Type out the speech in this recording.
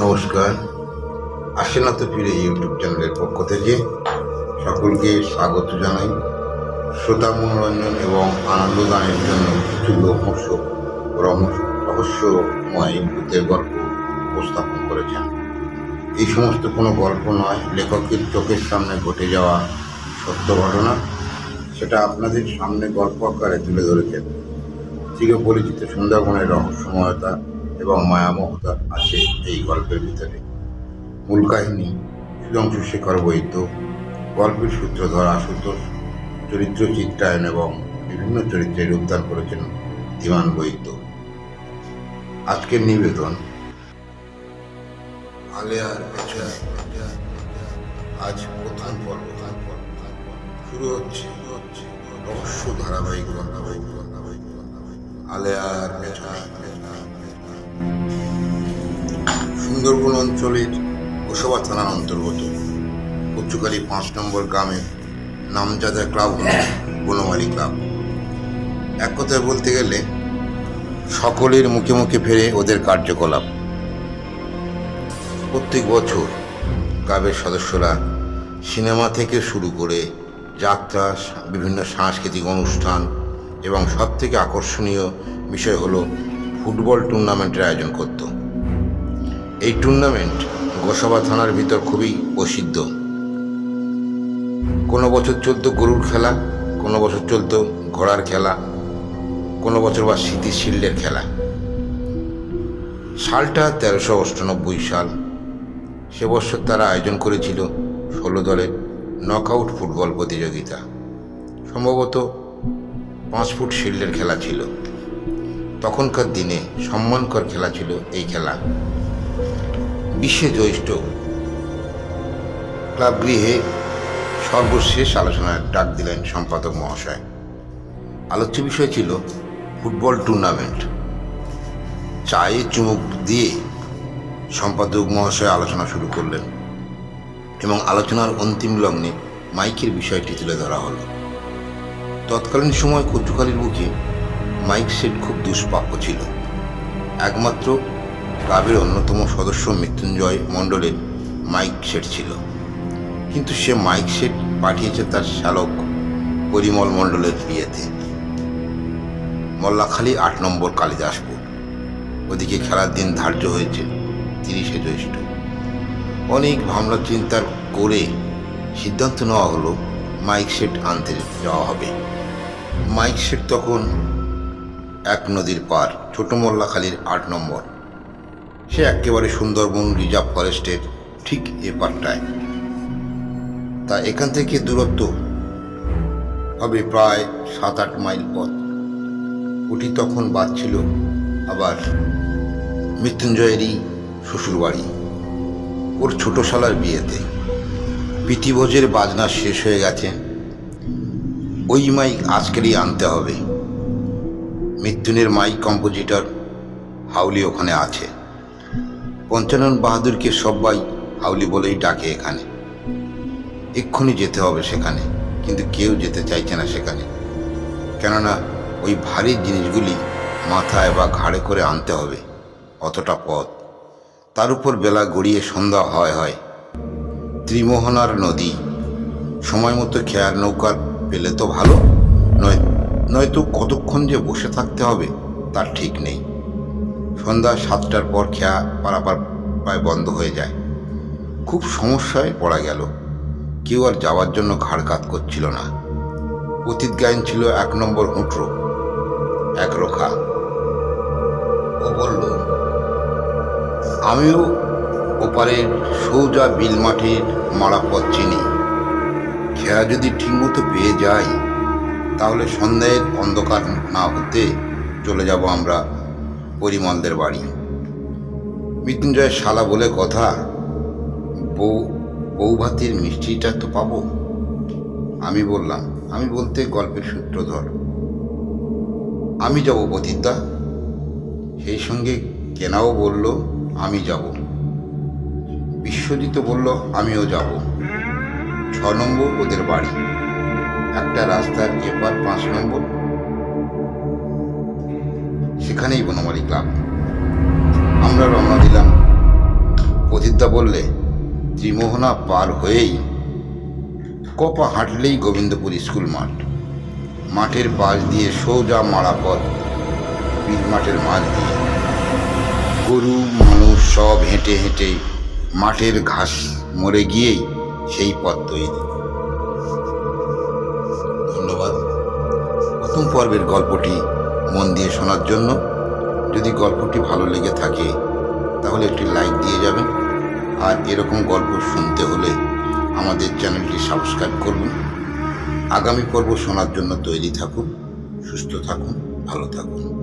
নমস্কার। আশেনা তো ফিরে ইউটিউব চ্যানেলের পক্ষ থেকে সকলকে স্বাগত জানাই। শ্রোতা মনোরঞ্জন এবং আনন্দ আনন্দদানের জন্য কিছু রহস্য, রহস্য- রহস্যময় ভূতের গল্প উপস্থাপন করেছেন। এই সমস্ত কোনো গল্প নয়, লেখকের চোখের সামনে ঘটে যাওয়া সত্য ঘটনা, সেটা আপনাদের সামনে গল্প আকারে তুলে ধরেছেন। চির পরিচিত সুন্দরবনের রহস্যময়তা এবং মায়ামহতা আছে এই গল্পের ভিতরে। মূল কাহিনী শেখর বৈদ্য, গল্পের সূত্রধর আশুতোষ, চরিত্র চিত্রায়ন এবং বিভিন্ন চরিত্রে রূপদান করেছেন ধীমান বৈদ্য। আজকের নিবেদন আলেয়ার আজ প্রধান পর্ব। শুরু হচ্ছে, রহস্য ধারাবাহিক ধারাবাহিক ধারাবাহিক আলেয়ার পেছনে সুন্দরবন অঞ্চলের গোসবা থানার অন্তর্গত। কচুকালী পাঁচ নম্বর গ্রামের নামজাদা ক্লাব হল বনমালী ক্লাব। এক কথায় বলতে গেলে, সকলের মুখে মুখে ফেরে ওদের কার্যকলাপ। প্রত্যেক বছর ক্লাবের সদস্যরা সিনেমা থেকে শুরু করে যাত্রা, বিভিন্ন সাংস্কৃতিক অনুষ্ঠান এবং সবথেকে আকর্ষণীয় বিষয় হলো ফুটবল টুর্নামেন্টের আয়োজন করত। এই টুর্নামেন্ট গোসাবা থানার ভিতর খুবই প্রসিদ্ধ। কোনো বছর চলতো গরুর খেলা, কোনো বছর চলতো ঘোড়ার খেলা, কোনো বছর বা স্মৃতি শিল্ডের খেলা। সালটা তেরোশো অষ্টানব্বই সাল। সে বছর তারা আয়োজন করেছিল ষোলো দলের নকআউট ফুটবল প্রতিযোগিতা। সম্ভবত পাঁচ ফুট শিল্ডের খেলা ছিল। তখনকার দিনে সম্মানকর খেলা ছিল এই খেলা। বিশ্বে জ্যৈষ্ঠ ক্লাব গৃহে সর্বশেষ আলোচনায় ডাক দিলেন সম্পাদক মহাশয়। আলোচ্য বিষয় ছিল ফুটবল টুর্নামেন্ট। চায়ে চুমুক দিয়ে সম্পাদক মহাশয় আলোচনা শুরু করলেন এবং আলোচনার অন্তিম লগ্নে মাইকের বিষয়টি তুলে ধরা হলো। তৎকালীন সময় কচুকালির বুকে মাইক সেট খুব দুষ্প্রাপ্য ছিল। একমাত্র ক্লাবের অন্যতম সদস্য মৃত্যুঞ্জয় মণ্ডলের মাইক সেট ছিল। কিন্তু সে মাইক সেট পাঠিয়েছে তার শ্যালক পরিমল মণ্ডলের বিয়েতে মল্লাখালী আট নম্বর কালিদাসপুর। ওদিকে খেলার দিন ধার্য হয়েছে তিরিশে জ্যৈষ্ঠ। অনেক ভাবনা চিন্তার করে সিদ্ধান্ত নেওয়া হলো মাইক সেট আনতে যাওয়া হবে। মাইক সেট তখন এক নদীর পার, ছোট মোল্লাখালীর আট নম্বর। সে একেবারে সুন্দরবন রিজার্ভ ফরেস্টের ঠিক এ পারটায় তা এখান থেকে দূরত্ব হবে প্রায় সাত আট মাইল পথ। ওটি তখন বাজছিল আবার মৃত্যুঞ্জয়েরই শ্বশুরবাড়ি, ওর ছোট শালার বিয়েতে। প্রীতিভোজের বাজনা শেষ হয়ে গেছে। ওই মাইক আজকেরই আনতে হবে। মৃত্যুনের মাইক কম্পোজিটর হাউলি ওখানে আছে। পঞ্চানন বাহাদুরকে সবাই হাউলি বলেই ডাকে এখানে। এক্ষুনি যেতে হবে সেখানে, কিন্তু কেউ যেতে চাইছে না সেখানে। কেননা ওই ভারী জিনিসগুলি মাথায় বা ঘাড়ে করে আনতে হবে, অতটা পথ। তার উপর বেলা গড়িয়ে সন্ধ্যা হয় হয়। ত্রিমোহনার নদী, সময় মতো খেয়ার নৌকার পেলে তো ভালো, নয়, নয়তো কতক্ষণ যে বসে থাকতে হবে তার ঠিক নেই। সন্ধ্যা সাতটার পর খেয়া পারাপার প্রায় বন্ধ হয়ে যায়। খুব সমস্যায় পড়া গেল। কেউ আর যাওয়ার জন্য ঘাড় কাত করছিল না। অতীত গায়ন ছিল এক নম্বর হুঁটরো, এক রোখা। ও বলল, আমিও ওপারের সৌজা বিল মাঠের মারা পথ চিনি। খেয়া যদি ঠিকমতো পেয়ে যাই তাহলে সন্ধ্যায়ের অন্ধকার না হতে চলে যাব আমরা। পরিমলদের বাড়ি। মৃত্যুঞ্জয় শালা বলে কথা, বউ বউ ভাতের মিষ্টিটা তো পাবো? আমি বললাম, আমি বলতে গল্পের সূত্রধর আমি যাব পতিতা। সেই সঙ্গে কেনাও বলল, আমি যাব। বিশ্বজিৎ বলল, আমিও যাব। ছ নম্বর ওদের বাড়ি। একটা রাস্তার এপার পাঁচ নম্বর সেখানেই বনমালী ক্লাব। আমরা রওনা দিলাম। ঠাকুরদা বললে, ত্রিমোহনা পার হয়েই কপা হাঁটলেই গোবিন্দপুর স্কুল মাঠ। মাঠের পাশ দিয়ে সোজা মারা পথ বীর মাঠের মাঝ দিয়ে। গরু, মানুষ সব হেঁটে হেঁটে মাঠের ঘাস মরে গিয়েই সেই পথ তৈরি। ধন্যবাদ। প্রথম পর্বের গল্পটি মন দিয়ে শোনার জন্য যদি গল্পটি ভালো লেগে থাকে, তাহলে একটি লাইক দিয়ে যাবেন। আর এরকম গল্প শুনতে হলে আমাদের চ্যানেলটি সাবস্ক্রাইব করুন। আগামী পর্ব শোনার জন্য তৈরি থাকুন, সুস্থ থাকুন, ভালো থাকুন।